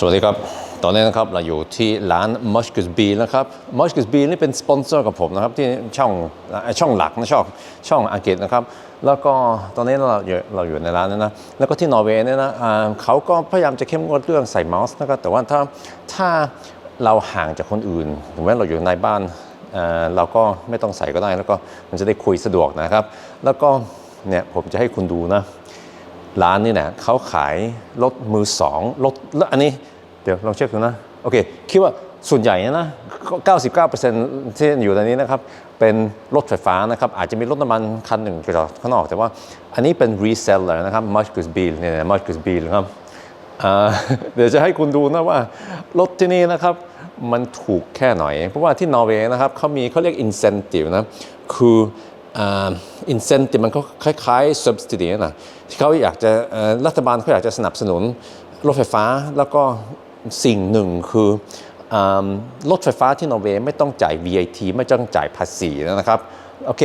สวัสดีครับ ตอนนี้นะครับเราอยู่ที่ร้าน m u s h k u s b นะครับ m u s h k u s b นี่เป็นสปอนเซอร์กับผมนะครับที่ช่องช่องหลักนะช่องช่องอังกฤษนะครับ แล้วก็ตอนนี้เราอยู่เราอยู่ในร้านนั้นะ แล้วก็ที่นอร์เวย์เนี่ยนะเขาก็พยายามจะเข้มงวดเรื่องใส่เมาส์นะครับแต่ว่าถ้าถ้าเราห่างจากคนอื่นถึงแม้เราอยู่ในบ้านเอ่อเราก็ไม่ต้องใส่ก็ได้แล้วก็มันจะได้คุยสะดวกนะครับ แล้วก็เนี่ยผมจะให้คุณดูนะ ร้านนี่นะเขาขายรถมือสองรถแล้วอันนี้เดี๋ยวลองเช็คดูนะโอเคคิดว่าส่วนใหญ่นะ 99%ที่อยู่ในนี้นะครับ เป็นรถไฟฟ้านะครับ อาจจะมีรถน้ำมันคันหนึ่งจอดข้างนอก แต่ว่าอันนี้เป็น reseller นะครับ m u s h k u s b e e l เนี่ย m u s h k u s b e e l ครับเดี๋ยวจะให้คุณดูนะว่ารถที่นี่นะครับ มันถูกแค่ไหน เพราะว่าที่นอร์เวย์นะครับเขามีเขาเรียก incentive นะ คือ อ่า incentive มันก็คล้ายๆ subsidy นะที่เขาอยากจะรัฐบาลเขาอยากจะสนับสนุนรถไฟฟ้าแล้วก็สิ่งหนึ่งคือรถไฟฟ้าที่นอร์เวย์ไม่ต้องจ่าย VAT ไม่ต้องจ่ายภาษีนะครับโอเค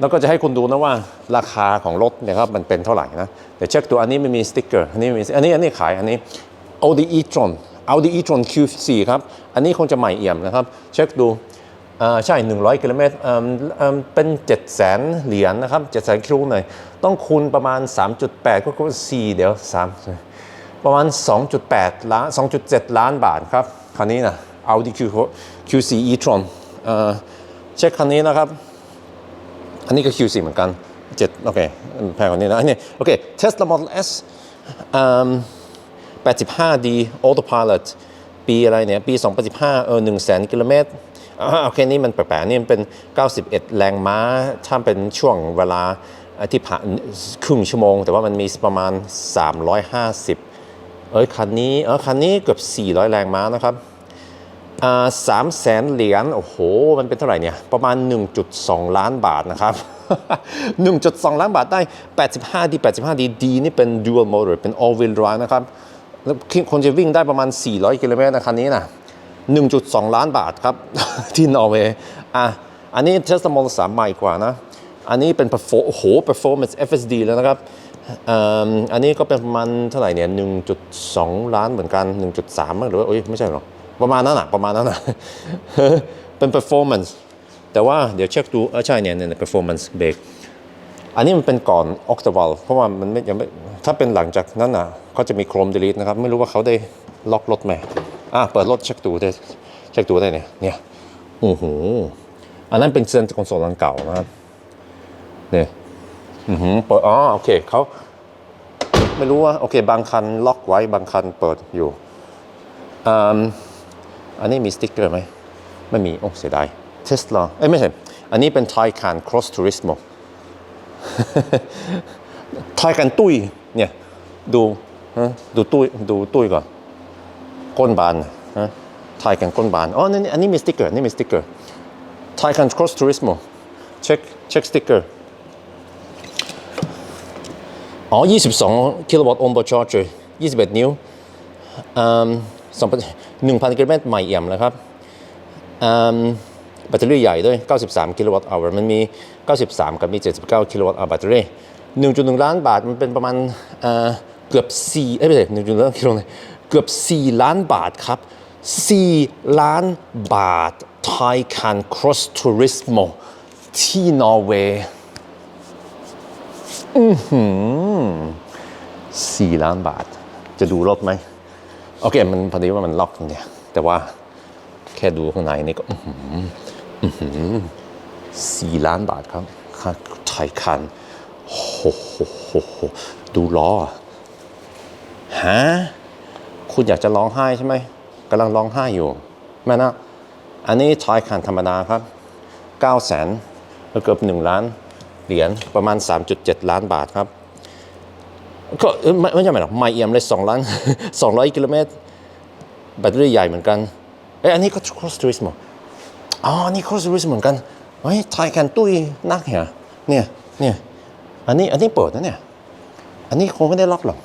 แล้วก็จะให้คุณดูนะว่าราคาของรถนะครับมันเป็นเท่าไหร่นะเดี๋ยวเช็คตัวอันนี้ไม่มีสติ๊กเกอร์อันนี้ไม่มีอันนี้อันนี้ขายอันนี้ Audi e-tron Audi e-tron Q4 ครับ อันนี้คงจะใหม่เอี่ยมนะครับ เช็คดู ใช่ 100 กิโลเมตรเอิ่มเอิ่มเป็น 7 0 0 0 0 0เหรียญนะครับ7 0 0 0 0 0คิวหน่อยต้องคูณประมาณ 3.8 ก็คือ4เดี๋ยว 3 ประมาณ 2.8 ล้าน 2.7 ล้านบาทครับ คันนี้นะ Audi Q Q4 e-tron เอ่อเช็คคันนี้นะครับ อันนี้ก็ Q4 เหมือนกัน 7 โอเค แพงกว่านี้นะอันนี้โอเค Tesla Model S อืม 85D Autopilot ปีอะไรเนี่ย ปี 2015 เออ1 0 0 0 0 0 กิโลเมตร อ่าโอเคนี่มันแปลกๆนี่มันเป็น 91 แรงม้า ถ้าเป็นช่วงเวลาที่ผ่านครึ่งชั่วโมง แต่ว่ามันมีประมาณ 350 เอ้ยคันนี้เออคันนี้เกือบ 400 แรงม้านะครับอ่าสามแสนเหรียญโอ้โห มันเป็นเท่าไหร่เนี่ย ประมาณ 1.2 ล้านบาทนะครับ 1.2 ล้านบาทได้ 85ดี85ดีดีนี่เป็น dual motor เป็น all wheel drive นะครับแล้วคนจะวิ่งได้ประมาณ 400 กิโลเมตรนะคันนี้นะ 1.2 ล้านบาทครับ ที่นอร์เวย์อะอันนี้ Tesla Model 3ใหม่กว่านะ อันนี้เป็นโอ้โห performance FSD แล้วนะครับอันนี้ก็เป็นประมาณเท่าไหร่เนี่ย 1.2 ล้านเหมือนกัน 1.3มั้งหรือว่าโอ้ยไม่ใช่หรอกประมาณนั้นอะประมาณนั้นอะเป็น performance แต่ว่าเดี๋ยวเช็คดูเออใช่เนี่ยเนี่ย performance brake อันนี้มันเป็นก่อน Octaval เพราะว่ามันไม่ยังไม่ถ้าเป็นหลังจากนั้นอะเขาจะมี Chrome Delete นะครับ ไม่รู้ว่าเขาได้ล็อกรถไหม อะเปิดรถเช็คดูได้เช็คดูได้เนี่ยเนี่ยโอ้โหอันนั้นเป็นเซนคอนโซลอันเก่านะครับเนี่ยอือหือเปิดอ๋อโอเคเขาไม่รู้ว่าโอเค บางคันล็อกไว้บางคันเปิดอยู่อืมอันนี้มีสติ๊กเกอร์ไหมไม่มี โอ้เสียดายเทสลาเอ้ยไม่ใช่ อันนี้เป็น Taycan Cross Turismo ทายกันตุ้ยเนี่ย ดูดูตุ้ยดูตุ้ยก่อน ก้นบานฮะทายกันก้นบานอ๋อนี่อันนี้มีสติกเกอร์นี่มีสติกเกอร์ทายกัน cross turismo เช็คเช็คสติกเกอร์อ๋อ 22 กิโลวัตต์ onboard charger 21 นิ้วอืม2,000 กิโลเมตรใหม่เอี่ยมนะครับอืมแบตเตอรี่ใหญ่ด้วย 93 กิโลวัตต์อเวอร์มันมี 93 กับมี 79 กิโลวัตต์อเวอร์แบตเตอรี่1.1 ล้านบาท มันเป็นประมาณเอ่อเกือบ4เอ้ยไม่ใช่1.1ล้านกิโล เกือบ 4 ล้านบาทครับ 4 ล้านบาท Taycan Cross Turismo ที่นอร์เวย์อือหือ4ล้านบาท จะดูรถไหม โอเค มันพอดีว่ามันล็อกตรงเนี้ยแต่ว่าแค่ดูข้างในนี่ก็สี่ล้านบาทครับค่าไทยคันโหโหโหดูล้อฮะ คุณอยากจะร้องไห้ใช่ไหมกำลังร้องไห้อยู่แม่นะ อันนี้ไทยคันธรรมดาครับ9 0 0 0 0 0เกือบ1ล้านเหรียญประมาณ 3.7 ล้านบาทครับ ก็ไม่ไม่ใช่ไหมหรอกไม่เอี่ยมเลย2ล้าน 200 กิโลเมตรแบตเตอรี่ใหญ่เหมือนกันเอ้ยอันนี้ก็ cross turismo อ๋อนี่ cross turismo เหมือนกันเฮ้ยไทยแคนตุ้ยนักเหรอเนี่ยเนี่ยอันนี้อันนี้เปิดนะเนี่ย อันนี้คงไม่ได้ล็อกหรอก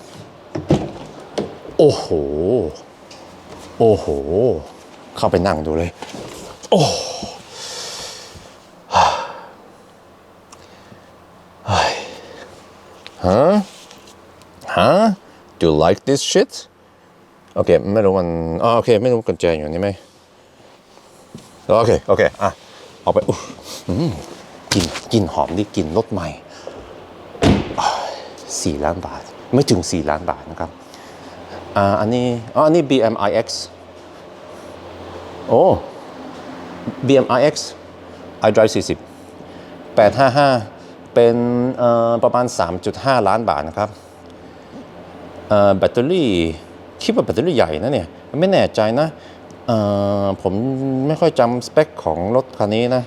โอ้โห โอ้โห เข้าไปนั่งดูเลย โอ้ฮะฮะ Do you like this shit โอเค ไม่รู้มันอ๋อโอเค ไม่รู้กุญแจอยู่นี่ไหมโอเค โอเค อะ เอาไปอืมกลินกลินหอมดิกลินรถใหม่สี่ล้านบาท ไม่ถึงสี่ล้านบาทนะครับ อ่าอันนี้อ๋ออันนี้ BMIX โอ้ BMIX iDrive 40 855 เป็นเอ่อประมาณ 3.5 ล้านบาทนะครับอ่อแบตเตอรี่คิดว่าแบตเตอรี่ใหญ่นะเนี่ย ไม่แน่ใจนะอ่อผมไม่ค่อยจำสเปคของรถคันนี้นะ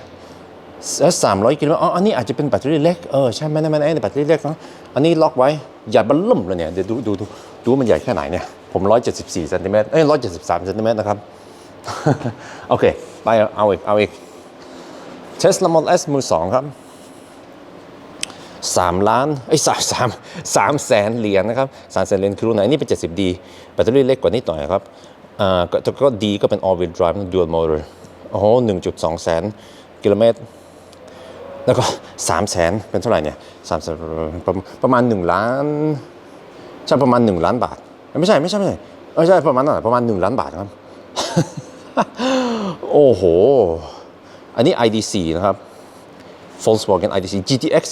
สามร้อยกิโลอ๋อ อันนี้อาจจะเป็นแบตเตอรี่เล็ก เออ ใช่ไหมนะไม่ไม่แบตเตอรี่เล็กเนาะ อันนี้ล็อกไว้ใหญ่บัลลุ่มเลยเนี่ย เดี๋ยวดูดูดูดูว่ามันใหญ่แค่ไหนเนี่ย ผม174เซนติเมตรเอ้ย173เซนติเมตรนะครับ โอเค ไปเอาอีก เอาอีก Tesla Model S มือสองครับ3ล้านไอ้ยสามสามสามแสนเหรียญนะครับสามแสนเหรียญคือรุ่นไหนนี่เป็น 70D แบตเตอรี่เล็กกว่านิดหน่อยครับอ่าก็ก็ดีก็เป็น all wheel drive dual motor โอ้โห1.2แสนกิโลเมตร แล้วก็3แสนเป็นเท่าไหร่เนี่ย3แสนประมาณประมาณ1ล้าน ใช่ประมาณ1ล้านบาท ไม่ใช่ไม่ใช่ไม่ใช่เออใช่ประมาณนั้นประมาณ 1 ล้านบาทครับ โอ้โห อันนี้ ID4 นะครับ Volkswagen ID4 GTX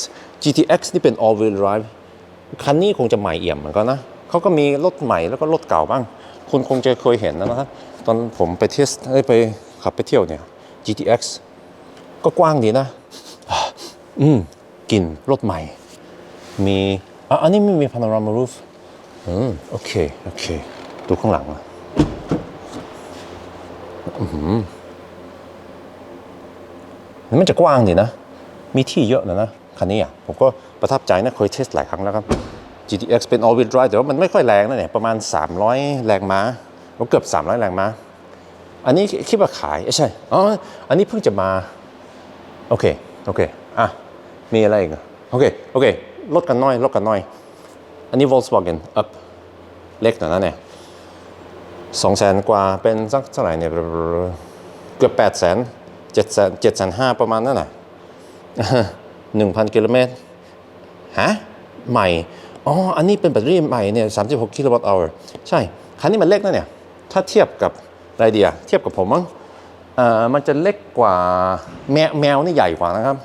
GTX นี่เป็น all wheel drive คันนี้คงจะใหม่เอี่ยมเหมือนกันนะเขาก็มีรถใหม่แล้วก็รถเก่าบ้าง คุณคงจะเคยเห็นนะครับ ตอนผมไปเทสเอ้ยไปขับไปเที่ยวเนี่ย GTX ก็กว้างดีนะ อืมกลิ่นรถใหม่ มีอันนี้ไม่มี panorama roof อืมโอเค โอเค ดูข้างหลังนะอื้อหือมันจะกว้างดีนะ มีที่เยอะนะนะคันนี้อะ ผมก็ประทับใจนะ เคยเทสหลายครั้งแล้วครับ GTX เป็น all wheel drive แต่ว่ามันไม่ค่อยแรงนะเนี่ย ประมาณ 300 แรงม้าก็เกือบ 300 แรงม้า อันนี้คิดว่าขาย ใช่ อ๋อ อันนี้เพิ่งจะมา โอเค โอเค อะ มีอะไรอีกอะโอเค โอเค ลดกันน้อย ลดกันน้อย อันนี้ Volkswagen up เล็กหน่อยนะเนี่ยสองแสนกว่าเป็นสักเท่าไหร่เนี่ยเกือบแปดแสนเจ็ดแสนเจ็ดแสนห้าประมาณนั้นน่ะหนึ่งพันกิโลเมตรฮะใหม่ อ๋อ อันนี้เป็นแบตเตอรี่ใหม่เนี่ยสามสิบหกกิโลวัตต์อเวอร์ใช่ คันนี้มันเล็กนะเนี่ย ถ้าเทียบกับไรเดีย เทียบกับผมมั้งเอ่อมันจะเล็กกว่าแมวแมวนี่ใหญ่กว่านะครับ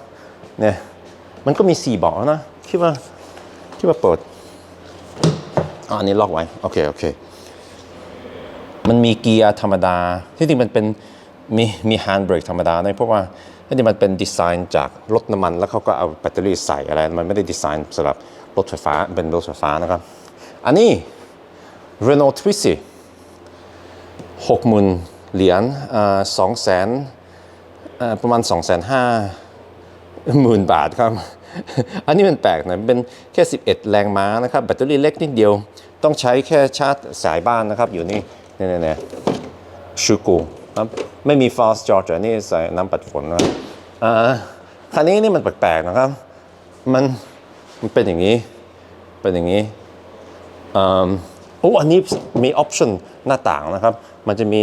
เนี่ย มันก็มีสี่เบาะนะ คิดว่า คิดว่าเปิด อันนี้ล็อกไว้ โอเค โอเค มันมีเกียร์ธรรมดา ที่จริงมันเป็นมีมีแฮนด์เบรกธรรมดานะเพราะว่าที่จริงมันเป็นดีไซน์จากรถน้ำมัน แล้วเขาก็เอาแบตเตอรี่ใส่อะไร มันไม่ได้ดีไซน์สำหรับรถไฟฟ้า เป็นรถไฟฟ้านะครับ อันนี้ Renault Twizy หกหมื่นเหรียญสองแสนประมาณ2องแสนห้าหมื่นบาทครับ อันนี้มันแปลกนะเป็นแค่ 11 แรงม้านะครับ แบตเตอรี่เล็กนิดเดียว ต้องใช้แค่ชาร์จสายบ้านนะครับ อยู่นี่เนี่ยๆๆชูกูครับไม่มี fast charger นี่ใส่น้ำปัดฝนนะอ่าคันนี้นี่มันแปลกๆนะครับ มันมันเป็นอย่างนี้ เป็นอย่างนี้อืมโอ้อันนี้มีออปชันหน้าต่างนะครับ มันจะมี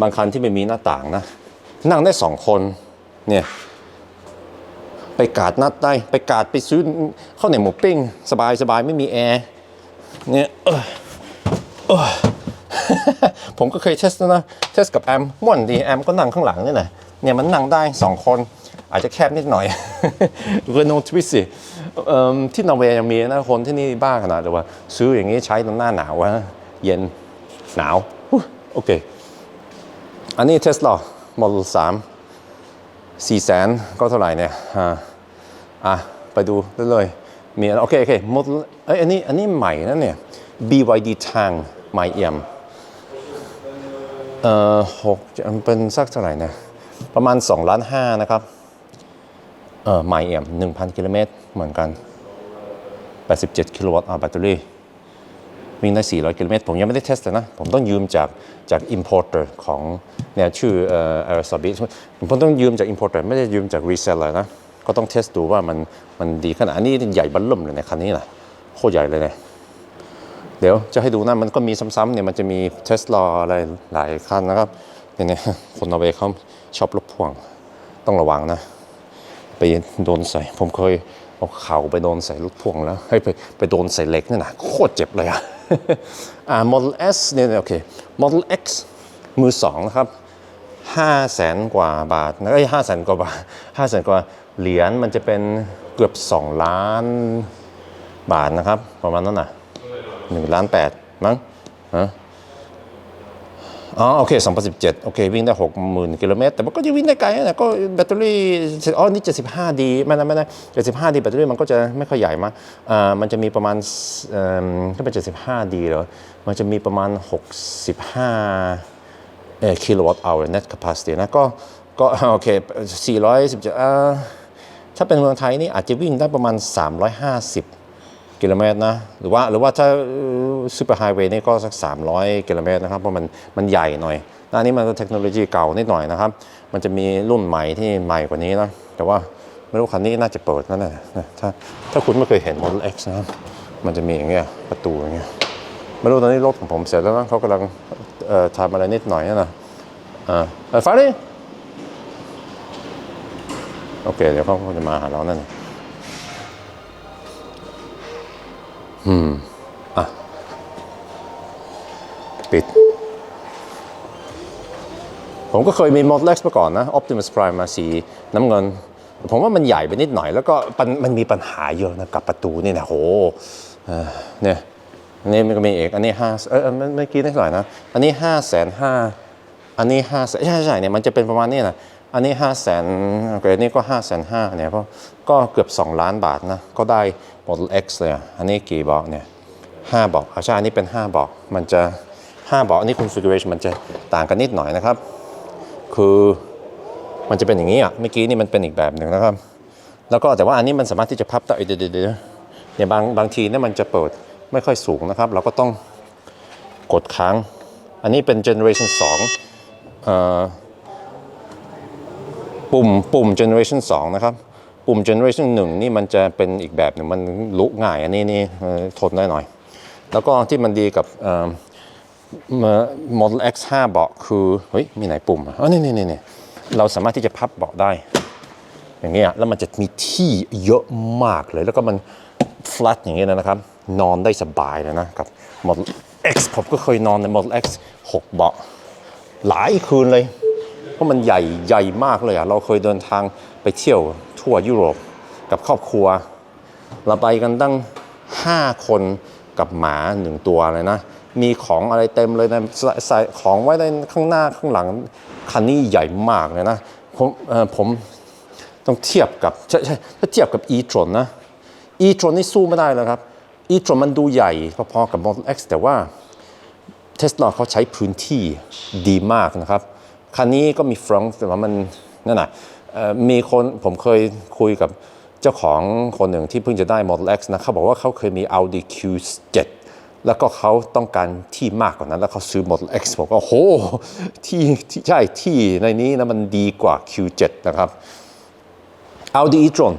บางคันที่ไม่มีหน้าต่างนะ นั่งได้สองคนเนี่ย ไปกาดนัดได้ ไปกาดไปซื้อข้าวเหนียวหมูปิ้ง สบายสบายไม่มีแอร์เนี่ยเออผมก็เคยเทสนะเทสกับแอมม่วนดีแอมก็นั่งข้างหลังนี่แหละเนี่ยมันนั่งได้สองคนอาจจะแคบนิดหน่อยเรโนทวิสิที่นอร์เวย์ยังมีนะคนที่นี่บ้าขนาดเลยว่า ซื้ออย่างนี้ใช้ตอนหน้าหนาวอะเย็นหนาวโอเค อันนี้เทสลา Model 3 4แสนก็เท่าไหร่เนี่ย อะไปดูได้เลย มีอะไรโอเคโอเค Model เอ้ยอันนี้อันนี้ใหม่นะเนี่ย BYD Tang ใหม่เอี่ยมเอ่อหกมันเป็นสักเท่าไหร่นะประมาณ2ล้านห้านะครับเอ่อใหม่เอี่ยม 1,000 กิโลเมตรเหมือนกัน 87 กิโลวัตต์อ่าแบตเตอรี่วิ่งได้ 400 กิโลเมตร ผมยังไม่ได้เทสเลยนะ ผมต้องยืมจากจาก importer ของเนี่ยชื่อเอ่อ a r a s a b i ผมต้องยืมจาก importer ไม่ได้ยืมจาก reseller นะ ก็ต้องเทสดูว่ามันมันดีขนาดนี้ใหญ่บัลลุ่มเลยในคันนี้นะโคตรใหญ่เลยเนี่ยเดี๋ยวจะให้ดูนะมันก็มีซ้ำๆเนี่ยมันจะมีเทสลาอะไรหลายคันนะครับเนี่ยเนี่ยคนนอร์เวย์เขาชอบรถพ่วงต้องระวังนะ ไปโดนใส่ ผมเคยเอาเข่าไปโดนใส่รถพ่วงแล้วให้ไปไปโดนใส่เหล็กนี่นะโคตรเจ็บเลยอะอ่า Model S เนี่ยโอเค Model X มือสองนะครับ ห้าแสนกว่าบาทนะไอ้ห้าแสนกว่าบาทห้าแสนกว่าเหรียญมันจะเป็นเกือบ 2 ล้านบาทนะครับ ประมาณนั้นน่ะหนึ่งล้านแปดมั้งอ๋อโอเค 2017 โอเค วิ่งได้ 60,000 กิโลเมตร แต่มันก็ยังวิ่งได้ไกลนะก็แบตเตอรี่อ๋อนี่ 75 ดีไม่นะไม่นะ75 ดี แบตเตอรี่มันก็จะไม่ค่อยใหญ่มากอ่ามันจะมีประมาณเอ่อถ้าเป็น75 ดีเหรอ มันจะมีประมาณ 65 เอ่อ kilowatt hour net capacity นะก็ก็โอเค 417อ่าถ้าเป็นเมืองไทยนี่อาจจะวิ่งได้ประมาณ 350 กิโลเมตรนะ หรือว่าหรือว่าถ้าซูเปอร์ไฮเวย์นี่ก็สัก 300 กิโลเมตรนะครับ เพราะมันมันใหญ่หน่อยหน้านี้มันเทคโนโลยีเก่านิดหน่อยนะครับ มันจะมีรุ่นใหม่ที่ใหม่กว่านี้นะ แต่ว่าไม่รู้คันนี้น่าจะเปิดนั่นแหละนะถ้าถ้าคุณไม่เคยเห็น Model X นะครับ มันจะมีอย่างเงี้ยประตูอย่างเงี้ย ไม่รู้ตอนนี้รถของผมเสร็จแล้วนะเขากำลังทำอะไรนิดหน่อยนะอ่าฟ้าดิโอเค เดี๋ยวเขาจะมาหาเรานั่นอืม อะ ปิด ผมก็เคยมี Model X มาก่อนนะ Optimus Prime มาสีน้ำเงิน ผมว่ามันใหญ่ไปนิดหน่อย แล้วก็มันมีปัญหาเยอะนะกับประตูนี่นะโหเนี่ย อันนี้มันก็มีเอกอันนี้ห้าเออเมื่อเมื่อกี้ได้เท่าไหร่นะ อันนี้ห้าแสนห้าอันนี้ห้าแสนใช่ใช่เนี่ยมันจะเป็นประมาณนี้นะอันนี้ห้าแสนโอเคอันนี้ก็ห้าแสนห้าเนี่ยก็ก็เกือบ 2 ล้านบาทนะ ก็ได้ Model X เลยอันนี้กี่บอกเนี่ยห้าบอกเอาใช่อันนี้เป็น5เบอก มันจะ5เบอกอันนี้ configuration มันจะต่างกันนิดหน่อยนะครับ คือมันจะเป็นอย่างนี้อะเมื่อกี้นี่มันเป็นอีกแบบหนึ่งนะครับ แล้วก็แต่ว่าอันนี้มันสามารถที่จะพับได้เดี๋ยวเดี๋ยวเดี๋ยวเนี่ยบางบางทีเนี่ยมันจะเปิด ไม่ค่อยสูงนะครับ เราก็ต้องกดค้าง อันนี้เป็น generation 2เอ่อปุ่มปุ่ม generation 2 นะครับ ปุ่ม generation 1 นี่มันจะเป็นอีกแบบหนึ่งมันลุกง่าย อันนี้นี่ทนได้หน่อย แล้วก็ที่มันดีกับเอ่อ Model X 5 เบาะคือ เฮ้ย มีไหนปุ่มอ๋อนี่นี่นี่นี่เราสามารถที่จะพับเบาะได้ อย่างเงี้ยแล้วมันจะมีที่เยอะมากเลย แล้วก็มัน flat อย่างเงี้ยนะครับ นอนได้สบายเลยนะกับ Model X ผมก็เคยนอนใน Model X 6 เบาะหลายคืนเลย เพราะมันใหญ่ใหญ่มากเลยอะเราเคยเดินทางไปเที่ยวทั่วยุโรปกับครอบครัว เราไปกันตั้ง 5 คนกับหมาหนึ่งตัวเลยนะ มีของอะไรเต็มเลยนะใส่ของไว้ในข้างหน้าข้างหลังคันนี้ใหญ่มากเลยนะ ผมเออผมต้องเทียบกับใช่ใช่ถ้าเทียบกับ e-tron นะ e-tron นี่สู้ไม่ได้เลยครับ e-tron มันดูใหญ่พอๆกับ Model X แต่ว่าเทสลาเขาใช้พื้นที่ดีมากนะครับคันนี้ก็มีฟรองแต่ว่ามันนั่นน่ะมีคนผมเคยคุยกับเจ้าของคนหนึ่งที่เพิ่งจะได้ Model X นะเขาบอกว่าเขาเคยมี Audi Q7 แล้วก็เขาต้องการที่มากกว่านั้น แล้วเขาซื้อ Model X บอกว่าโอ้โหที่ที่ใช่ที่ในนี้นะมันดีกว่า Q7 นะครับ Audi e-tron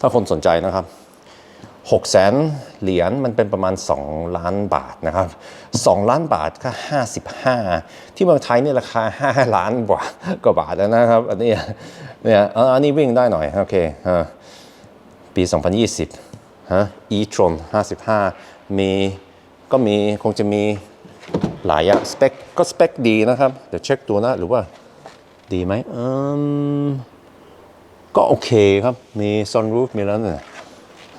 ถ้าคนสนใจนะครับ 6แสนเหรียญมันเป็นประมาณ 2 ล้านบาทนะครับ 2 ล้านบาทก็ 55 ที่เมืองไทยนี่ราคา 5 ล้านกว่ากว่าบาทแล้วนะครับ อันนี้เนี่ยเอออันนี้วิ่งได้หน่อย โอเคปี 2020ฮะ e-tron 55 มีก็มีคงจะมีหลายอย่างสเปคก็สเปคดีนะครับ เดี๋ยวเช็คตัวนะหรือว่าดีไหมอืมก็โอเคครับ มี sunroof มีแล้วเนี่ย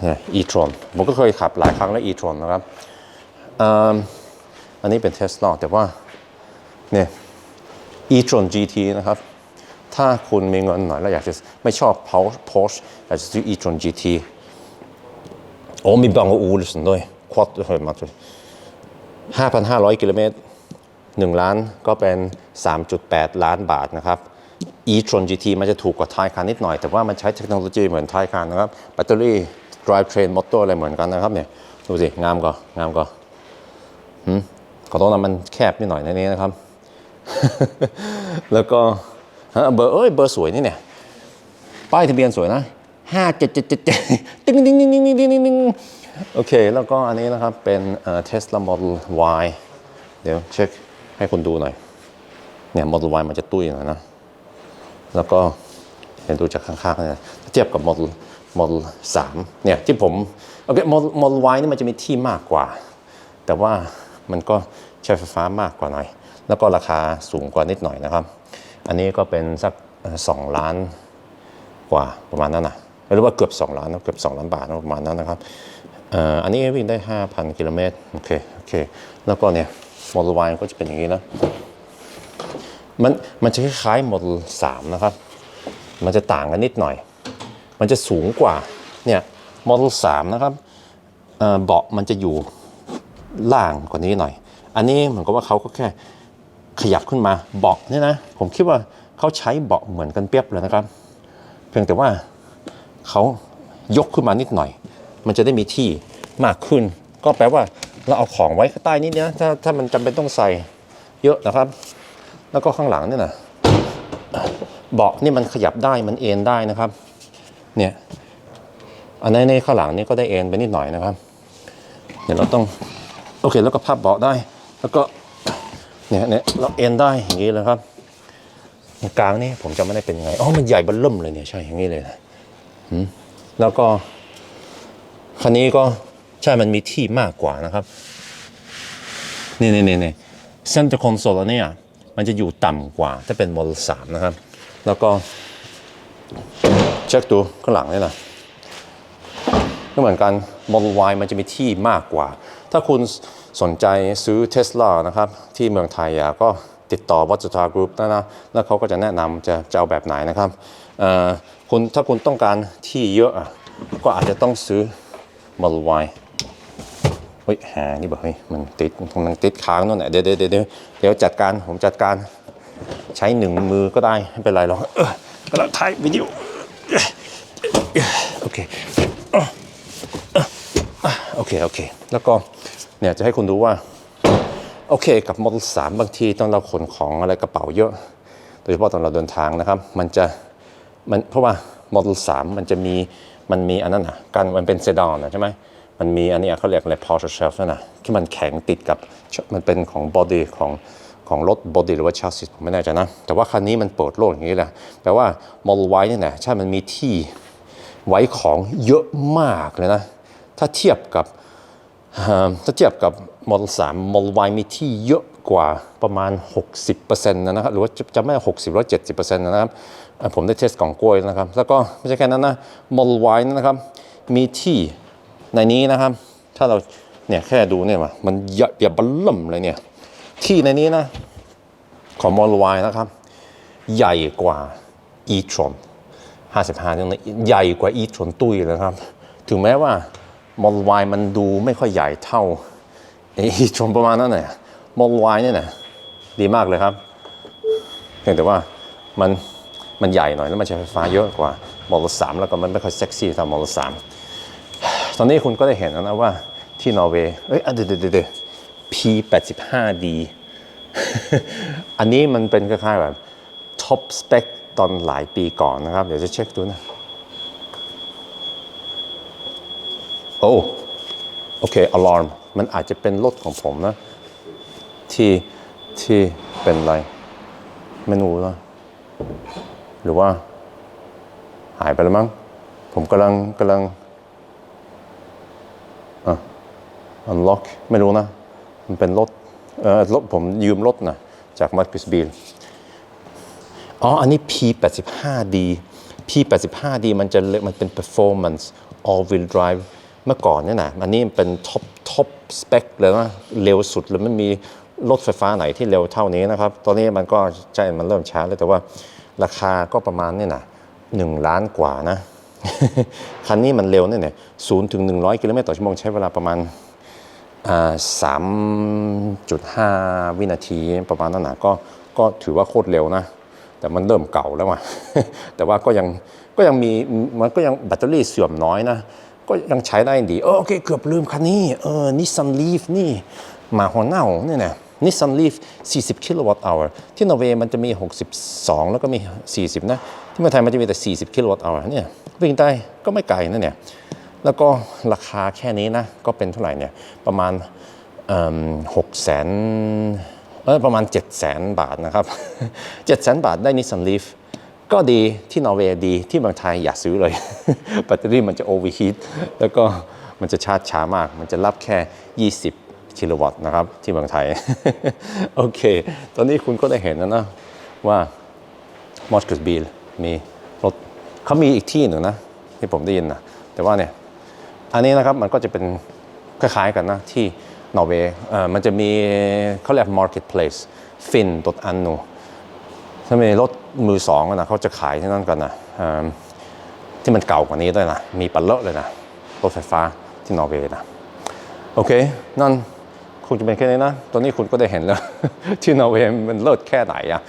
เนี่ย e-tron ผมก็เคยขับหลายครั้งแล้ว e-tron นะครับอ,อันนี้เป็น Tesla แต่ว่าเนี่ย e-tron GT นะครับ ถ้าคุณมีเงินหน่อยแล้วอยากจะไม่ชอบ Porsche อยากจะซื้อ e-tron GT โอ้มีบังอูลสันด้วยควอดเฮ้ยมาด้วย5,500กิโลเมตร1ล้านก็เป็น 3.8 ล้านบาทนะครับ e-tron GT มันจะถูกกว่าท้ายคานนิดหน่อย แต่ว่ามันใช้เทคโนโลยีเหมือนท้ายคานนะครับ แบตเตอรี่ drive train motor อะไรเหมือนกันนะครับเนี่ยดูสิงามก็งามก็หืมขอโทษนะมันแคบนิดหน่อยในนี้นะครับ แล้วก็ฮะเบอร์เอ้ยเบอร์สวยนี่เนี่ยป้ายทะเบียนสวยนะห้าเจ็ดเจ็ดเจ็ดเจ็ดติ๊งติ๊งติ๊งติ๊งติ๊งติ๊งติ๊งโอเค แล้วก็อันนี้นะครับ เป็นเอ่อ Tesla Model Y เดี๋ยวเช็คให้คุณดูหน่อย เนี่ย Model Y มันจะตุ้ยหน่อยนะ แล้วก็เห็นดูจากข้างๆเนี่ยเทียบกับ Model Model 3เนี่ยที่ผมโอเค Model Model Y นี่มันจะมีที่มากกว่า แต่ว่ามันก็ใช้ไฟฟ้ามากกว่าหน่อย แล้วก็ราคาสูงกว่านิดหน่อยนะครับ อันนี้ก็เป็นสักสองล้านกว่าประมาณนั้นนะหรือว่าเกือบ 2 ล้านเกือบ 2 ล้านบาทประมาณนั้นนะครับอันนี้วิ่งได้ 5,000 กิโลเมตรโอเคโอเคแล้วก็เนี่ย Model Y ก็จะเป็นอย่างนี้นะมันมันจะคล้ายๆ Model 3นะครับ มันจะต่างกันนิดหน่อย มันจะสูงกว่าเนี่ย Model 3นะครับเบาะมันจะอยู่ล่างกว่านี้หน่อย อันนี้เหมือนกับว่าเขาก็แค่ขยับขึ้นมาเบาะเนี่ยนะผมคิดว่าเขาใช้เบาะเหมือนกันเปียบเลยนะครับ เพียงแต่ว่าเขายกขึ้นมานิดหน่อย มันจะได้มีที่มากขึ้น ก็แปลว่าเราเอาของไว้ข้างใต้นิดเนี้ยถ้าถ้ามันจำเป็นต้องใส่เยอะนะครับ แล้วก็ข้างหลังเนี่ยนะเบาะนี่มันขยับได้มันเอ็นได้นะครับ เนี่ยอันนี้ในข้างหลังนี่ก็ได้เอ็นไปนิดหน่อยนะครับ เดี๋ยวเราต้องโอเคแล้วก็พับเบาะได้ แล้วก็เนี่ยเนี่ยเราเอ็นได้อย่างนี้เลยครับกลางนี่ผมจะไม่ได้เป็นยังไงอ๋อมันใหญ่บันเริ่มเลยเนี่ยใช่อย่างนี้เลยนะแล้วก็คันนี้ก็ใช่มันมีที่มากกว่านะครับนี่นี่นี่นี่เซนเตอร์คอนโซลเนี่ยมันจะอยู่ต่ำกว่าถ้าเป็นโมเดลสามนะครับ แล้วก็ เช็คดูข้างหลังนี่นะก็เหมือนกัน Model Y มันจะมีที่มากกว่า ถ้าคุณสนใจซื้อ Tesla นะครับ ที่เมืองไทยก็ติดต่อวัจตากรุ๊ปนะนะ แล้วเขาก็จะแนะนำจะจะเอาแบบไหนนะครับคุณถ้าคุณต้องการที่เยอะอะก็อาจจะต้องซื้อ Model Y เฮ้ยหานี่บอกเฮ้ยมันติดมันติดค้างนั่นแหละเดี๋ยวเดี๋ยวเดี๋ยวเดี๋ยวจัดการผมจัดการใช้หนึ่งมือก็ได้ไม่เป็นไรหรอกเออกำลังถ่ายวิดีโอ โอเคโอเค โอเค แล้วก็เนี่ยจะให้คุณดูว่า โอเค กับ Model 3บางทีตอนเราขนของอะไรกระเป๋าเยอะ โดยเฉพาะตอนเราเดินทางนะครับ มันจะมันเพราะว่า Model 3มันจะมีมันมีอันนั้นนะการมันเป็นเซดานนะใช่ไหมมันมีอันนี้เขาเรียกอะไร Porsche shelf นั่นนะที่มันแข็งติดกับมันเป็นของ body ของ ของรถ body หรือว่า chassis ผมไม่แน่ใจนะ แต่ว่าคันนี้มันเปิดโล่งอย่างนี้แหละแปลว่า Model Y เนี่ยนะใช่มันมีที่ไว้ของเยอะมากเลยนะ ถ้าเทียบกับถ้าเทียบกับ Model 3 Model Y มีที่เยอะกว่าประมาณ 60%นะครับหรือว่าจะจะไม่ 60หรือ70%นะครับ ผมได้เทสกล่องกล้วยนะครับ แล้วก็ไม่ใช่แค่นั้นนะ Model Y นะครับมีที่ในนี้นะครับ ถ้าเราเนี่ยแค่ดูเนี่ยมามันใหญ่อย่าบัลล่มเลยเนี่ย ที่ในนี้นะของ Model Y นะครับ ใหญ่กว่า e-tron 55นี่ใหญ่กว่า e-tron ตุ้ยเลยครับ ถึงแม้ว่า Model Y มันดูไม่ค่อยใหญ่เท่าอ้ e-tron ประมาณนั้นแหละ Model Y เนี่ยนะดีมากเลยครับ เพียงแต่ว่ามันมันใหญ่หน่อยแล้วมันใช้ไฟฟ้าเยอะกว่า Model 3แล้วก็มันไม่ค่อยเซ็กซี่เท่า Model 3ตอนนี้คุณก็ได้เห็นแล้วนะว่าที่นอร์เวย์เอ้ยอะเดี๋ยวเดี๋ยวเดี๋ยว P85D อันนี้มันเป็นคล้ายๆแบบท็อปสเปคตอนหลายปีก่อนนะครับ เดี๋ยวจะเช็คดูนะ โอ้ โอเค alarm มันอาจจะเป็นรถของผมนะ ที่ที่เป็นอะไรไม่รู้นะหรือว่า หายไปแล้วมั้ง ผมกำลังกำลังอะ unlock ไม่รู้นะ มันเป็นรถเออรถผมยืมรถนะจากมาร์ค s สบีลอ๋อ อันนี้ P85D P85D มันจะมันเป็น performance all wheel drive เมื่อก่อนเนี่ยนะอันนี้เป็น top top spec เลยนะเร็วสุดเลยไม่มีรถไฟฟ้าไหนที่เร็วเท่านี้นะครับ ตอนนี้มันก็ใช่ มันเริ่มช้าแล้วแต่ว่าราคาก็ประมาณเนี่ยนะหนึ่งล้านกว่านะ คันนี้มันเร็วเนี่ยศูนย์ถึงหนึ่งร้อยกิโลเมตรต่อชั่วโมงใช้เวลาประมาณ สามจุดห้าวินาทีประมาณนั้นนะก็ก็ถือว่าโคตรเร็วนะ แต่มันเริ่มเก่าแล้วอะแต่ว่าก็ยังก็ยังมีมันก็ยังแบตเตอรี่เสื่อมน้อยนะ ก็ยังใช้ได้ดีโอเคเกือบลืมคันนี้เออนิสสันลีฟนี่มาหัวเน่าเนี่ยนะนิสสันลีฟ40 กิโลวัตต์ hour ที่นอร์เวย์มันจะมี 62 แล้วก็มี 40 นะ ที่เมืองไทยมันจะมีแต่ 40 กิโลวัตต์ hour เนี่ยวิ่งได้ก็ไม่ไกลนะเนี่ย แล้วก็ราคาแค่นี้นะ ก็เป็นเท่าไหร่เนี่ย ประมาณหกแสนเออประมาณ 7 0 0แสนบาทนะครับ 7 0 0แสนบาทได้นิสสันลีฟก็ดีที่นอร์เวย์ดีที่เมืองไทยอย่าซื้อเลย แบตเตอรี่มันจะโอเวอร์ฮีทแล้วก็มันจะชาร์จช้ามาก มันจะรับแค่ 20 กิโลวัตต์นะครับ ที่เมืองไทย โอเค ตอนนี้คุณก็ได้เห็นแล้วนะ ว่ามอสกัสบีลมีรถเขามีอีกที่หนึ่งนะ ที่ผมได้ยินนะแต่ว่าเนี่ย อันนี้นะครับมันก็จะเป็นคล้ายๆกันนะที่นอร์เวย์มันจะมีเขาเรียก marketplace ฟินตดอันนูถ้ามีรถมือสองนะเขาจะขายที่นั่นกันนะที่มันเก่ากว่านี้ด้วยนะมีปัลเลอะเลยนะรถไฟฟ้าที่นอร์เวย์นะโอเค นั่นคงจะเป็นแค่นี้นะ ตอนนี้คุณก็ได้เห็นแล้ว ที่นอร์เวย์มันเลิศแค่ไหนอะ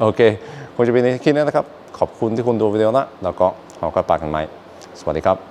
โอเคคงจะเป็นแค่นี้นะครับ ขอบคุณที่คุณดูวิดีโอนะ แล้วก็เราก็ปากันไหมสวัสดีครับ